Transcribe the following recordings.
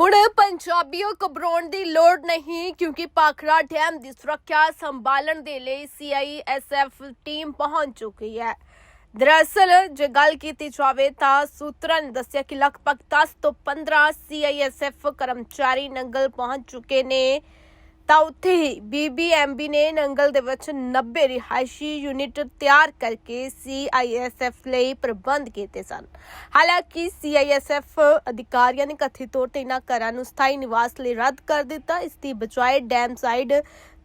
ਹੁਣ ਪੰਜਾਬੀਓ ਘਬਰਾਉਣ ਦੀ ਲੋੜ ਨਹੀਂ, ਕਿਉਂਕਿ ਪਾਖੜਾ ਡੈਮ ਦੀ ਸੁਰੱਖਿਆ ਸੰਭਾਲਣ ਦੇ ਲਈ ਸੀਆਈਐਸਐਫ ਟੀਮ ਪਹੁੰਚ ਚੁੱਕੀ ਹੈ। ਦਰਅਸਲ, ਜੇ ਗੱਲ ਕੀਤੀ ਜਾਵੇ ਤਾਂ ਸੂਤਰਾਂ ਨੇ ਦੱਸਿਆ ਕਿ ਲਗਭਗ 10 ਤੋਂ 15 ਸੀਆਈਐਸਐਫ ਕਰਮਚਾਰੀ ਨੰਗਲ ਪਹੁੰਚ ਚੁੱਕੇ ਨੇ। ਤਾਂ ਉੱਥੇ ਹੀ ਬੀਬੀਐਮਬੀ ਨੇ ਨੰਗਲ ਦੇ ਵਿੱਚ 90 ਰਿਹਾਇਸ਼ੀ ਯੂਨਿਟ ਤਿਆਰ ਕਰਕੇ ਸੀਆਈਐਸਐਫ ਲਈ ਪ੍ਰਬੰਧ ਕੀਤੇ ਸਨ। ਹਾਲਾਂਕਿ ਸੀਆਈਐਸਐਫ ਅਧਿਕਾਰੀਆਂ ਨੇ ਕਥਿਤ ਤੌਰ ਤੇ ਇਹਨਾਂ ਘਰਾਂ ਨੂੰ ਸਥਾਈ ਨਿਵਾਸ ਲਈ ਰੱਦ ਕਰ ਦਿੱਤਾ। ਇਸ ਦੀ ਬਜਾਏ ਡੈਮ ਸਾਈਡ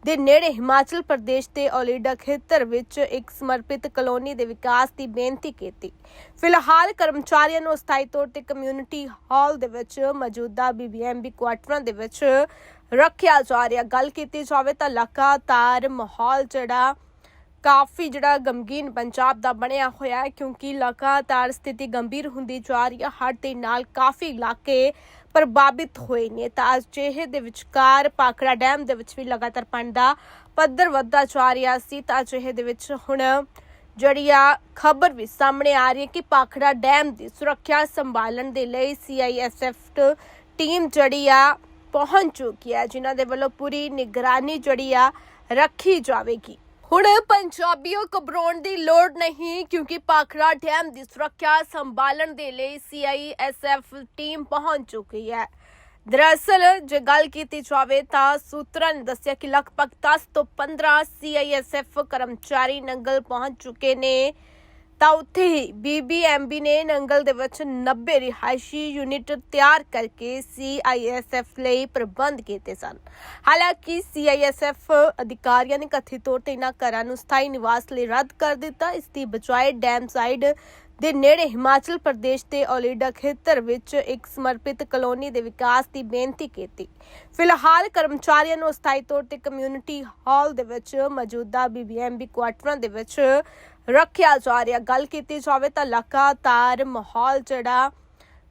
ਦੇ ਨੇੜੇ ਹਿਮਾਚਲ ਪ੍ਰਦੇਸ਼ ਦੇ ਓਲੀਡਾ ਖੇਤਰ ਵਿੱਚ ਇੱਕ ਸਮਰਪਿਤ ਕਲੋਨੀ ਦੇ ਵਿਕਾਸ ਦੀ ਬੇਨਤੀ ਕੀਤੀ। ਫਿਲਹਾਲ ਕਰਮਚਾਰੀਆਂ ਨੂੰ ਸਥਾਈ ਤੌਰ ਤੇ ਕਮਿਊਨਿਟੀ ਹਾਲ ਦੇ ਵਿੱਚ ਮੌਜੂਦਾ ਬੀਬੀਐਮਬੀ ਕੁਆਟਰਾਂ ਦੇ ਵਿੱਚ ਰੱਖਿਆ ਜਾ ਰਿਹਾ। ਗੱਲ ਕੀਤੀ ਜਾਵੇ ਤਾਂ ਲਗਾਤਾਰ ਮਾਹੌਲ ਜਿਹੜਾ ਕਾਫੀ ਜਿਹੜਾ ਗਮਗੀਨ ਪੰਜਾਬ ਦਾ ਬਣਿਆ ਹੋਇਆ ਹੈ, ਕਿਉਂਕਿ ਲਗਾਤਾਰ ਸਥਿਤੀ ਗੰਭੀਰ ਹੁੰਦੀ ਜਾ ਰਹੀ ਹੈ। ਹੜ ਦੇ ਨਾਲ ਕਾਫੀ ਇਲਾਕੇ ਪ੍ਰਭਾਵਿਤ ਹੋਏ ਨੇ। ਤਾਂ ਅਜਿਹੇ ਦੇ ਵਿਚਕਾਰ ਪਾਖੜਾ ਡੈਮ ਦੇ ਵਿੱਚ ਵੀ ਲਗਾਤਾਰ ਪਾਣੀ ਦਾ ਪੱਧਰ ਵੱਧਦਾ ਜਾ ਰਿਹਾ ਸੀ। ਤਾਂ ਅਜਿਹੇ ਦੇ ਵਿੱਚ ਹੁਣ ਜਿਹੜੀ ਆ ਖਬਰ ਵੀ ਸਾਹਮਣੇ ਆ ਰਹੀ ਹੈ ਕਿ ਪਾਖੜਾ ਡੈਮ ਦੀ ਸੁਰੱਖਿਆ ਸੰਭਾਲਣ ਦੇ ਲਈ ਸੀਆਈਐਸਐਫ ਟੀਮ ਜਿਹੜੀ ਆ ਪਹੁੰਚ ਚੁੱਕੀ ਹੈ, ਜਿਨ੍ਹਾਂ ਦੇ ਵੱਲੋਂ ਪੂਰੀ ਨਿਗਰਾਨੀ ਜਿਹੜੀ ਆ ਰੱਖੀ ਜਾਵੇਗੀ। ਹੁਣ ਪੰਜਾਬੀਓ ਘਬਰਾਉਣ ਦੀ ਲੋੜ ਨਹੀਂ ਕਿਉਂਕਿ ਪਾਖੜਾ ਡੈਮ ਦੀ ਸੁਰੱਖਿਆ ਸੰਭਾਲਣ ਦੇ ਲਈ ਸੀਆਈਐਸਐਫ ਟੀਮ ਪਹੁੰਚ ਚੁੱਕੀ ਹੈ। ਦਰਅਸਲ ਜੇ ਗੱਲ ਕੀਤੀ ਜਾਵੇ ਤਾਂ ਸੂਤਰਾਂ ਨੇ ਦੱਸਿਆ ਕਿ ਲਗਭਗ 10 ਤੋਂ 15 ਸੀਆਈਐਸਐਫ ਕਰਮਚਾਰੀ ਨੰਗਲ ਪਹੁੰਚ ਚੁੱਕੇ ਨੇ। ਤਾਂ ਉੱਥੇ ਹੀ ਬੀਬੀਐਮਬੀ ਨੇ ਨੰਗਲ ਦੇ ਵਿੱਚ 90 ਰਿਹਾਇਸ਼ੀ ਯੂਨਿਟ ਤਿਆਰ ਕਰਕੇ ਸੀਆਈਐਸਐਫ ਲਈ ਪ੍ਰਬੰਧ ਕੀਤੇ ਸਨ। ਹਾਲਾਂਕਿ ਸੀਆਈਐਸਐਫ ਅਧਿਕਾਰੀਆਂ ਨੇ ਕਥਿਤ ਤੌਰ ਤੇ ਇਹਨਾਂ ਘਰਾਂ ਨੂੰ ਸਥਾਈ ਨਿਵਾਸ ਲਈ ਰੱਦ ਕਰ ਦਿੱਤਾ। ਇਸ ਦੀ ਬਜਾਏ ਡੈਮ ਸਾਈਡ ਦੇ ਨੇੜੇ ਹਿਮਾਚਲ ਪ੍ਰਦੇਸ਼ ਦੇ ਓਲੀਡਾ ਖੇਤਰ ਵਿੱਚ ਇੱਕ ਸਮਰਪਿਤ ਕਲੋਨੀ ਦੇ ਵਿਕਾਸ ਦੀ ਬੇਨਤੀ ਕੀਤੀ। ਫਿਲਹਾਲ ਕਰਮਚਾਰੀਆਂ ਨੂੰ ਸਥਾਈ ਤੌਰ ਤੇ ਕਮਿਊਨਿਟੀ ਹਾਲ ਦੇ ਵਿੱਚ ਮੌਜੂਦਾ ਬੀਬੀਐਮਬੀ ਕੁਆਟਰਾਂ ਦੇ ਵਿੱਚ ਰੱਖਿਆ ਜਾ ਰਿਹਾ। ਗੱਲ ਕੀਤੀ ਜਾਵੇ ਤਾਂ ਲਗਾਤਾਰ ਮਾਹੌਲ ਜਿਹੜਾ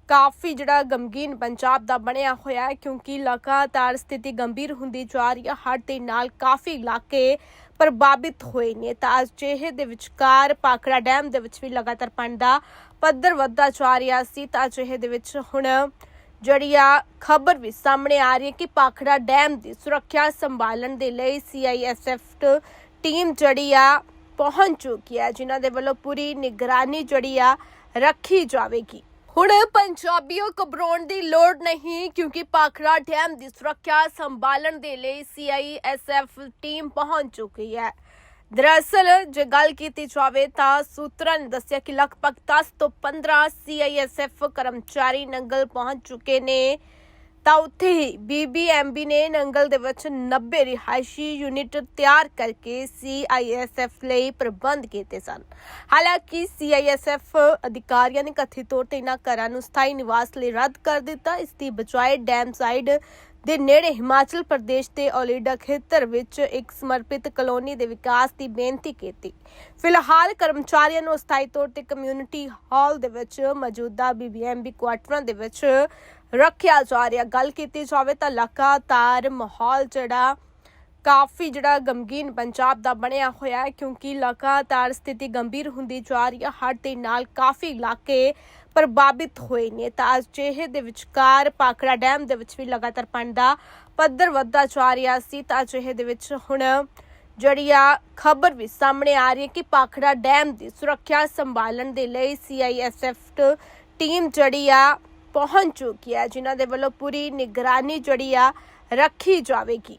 ਕਾਫੀ ਜਿਹੜਾ ਗਮਗੀਨ ਪੰਜਾਬ ਦਾ ਬਣਿਆ ਹੋਇਆ ਹੈ, ਕਿਉਂਕਿ ਲਗਾਤਾਰ ਸਥਿਤੀ ਗੰਭੀਰ ਹੁੰਦੀ ਜਾ ਰਹੀ ਹੈ। ਹੜ੍ਹ ਦੇ ਨਾਲ ਕਾਫੀ ਇਲਾਕੇ ਪ੍ਰਭਾਵਿਤ ਹੋਏ ਨੇ। ਤਾਂ ਅਜਿਹੇ ਦੇ ਵਿਚਕਾਰ ਪਾਖੜਾ ਡੈਮ ਦੇ ਵਿੱਚ ਵੀ ਲਗਾਤਾਰ ਪਾਣੀ ਦਾ ਪੱਧਰ ਵੱਧਦਾ ਜਾ ਰਿਹਾ ਸੀ। ਤਾਂ ਅਜਿਹੇ ਦੇ ਵਿੱਚ ਹੁਣ ਜਿਹੜੀ ਆ ਖਬਰ ਵੀ ਸਾਹਮਣੇ ਆ ਰਹੀ ਹੈ ਕਿ ਪਾਖੜਾ ਡੈਮ ਦੀ ਸੁਰੱਖਿਆ ਸੰਭਾਲਣ ਦੇ ਲਈ ਸੀਆਈਐਸਐਫ ਟੀਮ ਜਿਹੜੀ ਆ ਪਹੁੰਚ ਚੁੱਕੀ ਹੈ, ਜਿਨ੍ਹਾਂ ਦੇ ਵੱਲੋਂ ਪੂਰੀ ਨਿਗਰਾਨੀ ਜਿਹੜੀ ਆ ਰੱਖੀ ਜਾਵੇਗੀ। ਹੁਣ ਪੰਜਾਬੀਓ, ਘਬਰਾਉਣ ਦੀ ਲੋੜ ਨਹੀਂ, ਕਿਉਂਕਿ ਪਾਖੜਾ ਡੈਮ ਦੀ ਸੁਰੱਖਿਆ ਸੰਭਾਲਣ ਦੇ ਲਈ ਸੀਆਈਐਸਐਫ ਟੀਮ ਪਹੁੰਚ ਚੁੱਕੀ ਹੈ। ਦਰਅਸਲ, ਜੇ ਗੱਲ ਕੀਤੀ ਜਾਵੇ ਤਾਂ ਸੂਤਰਾਂ ਨੇ ਦੱਸਿਆ ਕਿ ਲਗਭਗ 10 ਤੋਂ 15 ਸੀਆਈਐਸਐਫ ਕਰਮਚਾਰੀ ਨੰਗਲ ਪਹੁੰਚ ਚੁੱਕੇ ਨੇ। ਤਾਂ ਉੱਥੇ ਹੀ ਬੀਬੀਐਮਬੀ ਨੇ ਨੰਗਲ ਦੇ ਵਿੱਚ 90 ਰਿਹਾਇਸ਼ੀ ਯੂਨਿਟ ਤਿਆਰ ਕਰਕੇ ਸੀਆਈਐਸਐਫ ਲਈ ਪ੍ਰਬੰਧ ਕੀਤੇ ਸਨ। ਹਾਲਾਂਕਿ ਸੀਆਈਐਸਐਫ ਅਧਿਕਾਰੀਆਂ ਨੇ ਕਥਿਤ ਤੌਰ ਤੇ ਇਹਨਾਂ ਘਰਾਂ ਨੂੰ ਸਥਾਈ ਨਿਵਾਸ ਲਈ ਰੱਦ ਕਰ ਦਿੱਤਾ। ਇਸ ਦੀ ਬਜਾਏ ਡੈਮ ਸਾਈਡ ਦੇ ਨੇੜੇ ਹਿਮਾਚਲ ਪ੍ਰਦੇਸ਼ ਦੇ ਓਲੀਡਾ ਖੇਤਰ ਵਿੱਚ ਇੱਕ ਸਮਰਪਿਤ ਕਲੋਨੀ ਦੇ ਵਿਕਾਸ ਦੀ ਬੇਨਤੀ ਕੀਤੀ। ਫਿਲਹਾਲ ਕਰਮਚਾਰੀਆਂ ਨੂੰ ਸਥਾਈ ਤੌਰ ਤੇ ਕਮਿਊਨਿਟੀ ਹਾਲ ਦੇ ਵਿੱਚ ਮੌਜੂਦਾ ਬੀਬੀਐਮਬੀ ਕੁਆਟਰਾਂ ਦੇ ਵਿੱਚ ਰੱਖਿਆ ਜਾ ਰਿਹਾ। ਗੱਲ ਕੀਤੀ ਜਾਵੇ ਤਾਂ ਲਗਾਤਾਰ ਮਾਹੌਲ ਜਿਹੜਾ ਕਾਫੀ ਜਿਹੜਾ ਗਮਗੀਨ ਪੰਜਾਬ ਦਾ ਬਣਿਆ ਹੋਇਆ ਹੈ ਕਿਉਂਕਿ ਲਗਾਤਾਰ ਸਥਿਤੀ ਗੰਭੀਰ ਹੁੰਦੀ ਜਾ ਰਹੀ ਹੈ। ਹੜ ਦੇ ਨਾਲ ਕਾਫੀ ਇਲਾਕੇ ਪ੍ਰਭਾਵਿਤ ਹੋਏ ਨੇ। ਤਾਂ ਅਜਿਹੇ ਦੇ ਵਿਚਕਾਰ ਪਾਖੜਾ ਡੈਮ ਦੇ ਵਿੱਚ ਵੀ ਲਗਾਤਾਰ ਪਾਣੀ ਦਾ ਪੱਧਰ ਵੱਧਦਾ ਜਾ ਰਿਹਾ ਸੀ। ਤਾਂ ਅਜਿਹੇ ਦੇ ਵਿੱਚ ਹੁਣ ਜਿਹੜੀ ਆ ਖਬਰ ਵੀ ਸਾਹਮਣੇ ਆ ਰਹੀ ਹੈ ਕਿ ਪਾਖੜਾ ਡੈਮ ਦੀ ਸੁਰੱਖਿਆ ਸੰਭਾਲਣ ਦੇ ਲਈ ਸੀਆਈਐਸਐਫ ਟੀਮ ਜਿਹੜੀ ਆ ਪਹੁੰਚ ਚੁੱਕੀ ਹੈ, ਜਿਨ੍ਹਾਂ ਦੇ ਵੱਲੋਂ ਪੂਰੀ ਨਿਗਰਾਨੀ ਜਿਹੜੀ ਆ ਰੱਖੀ ਜਾਵੇਗੀ।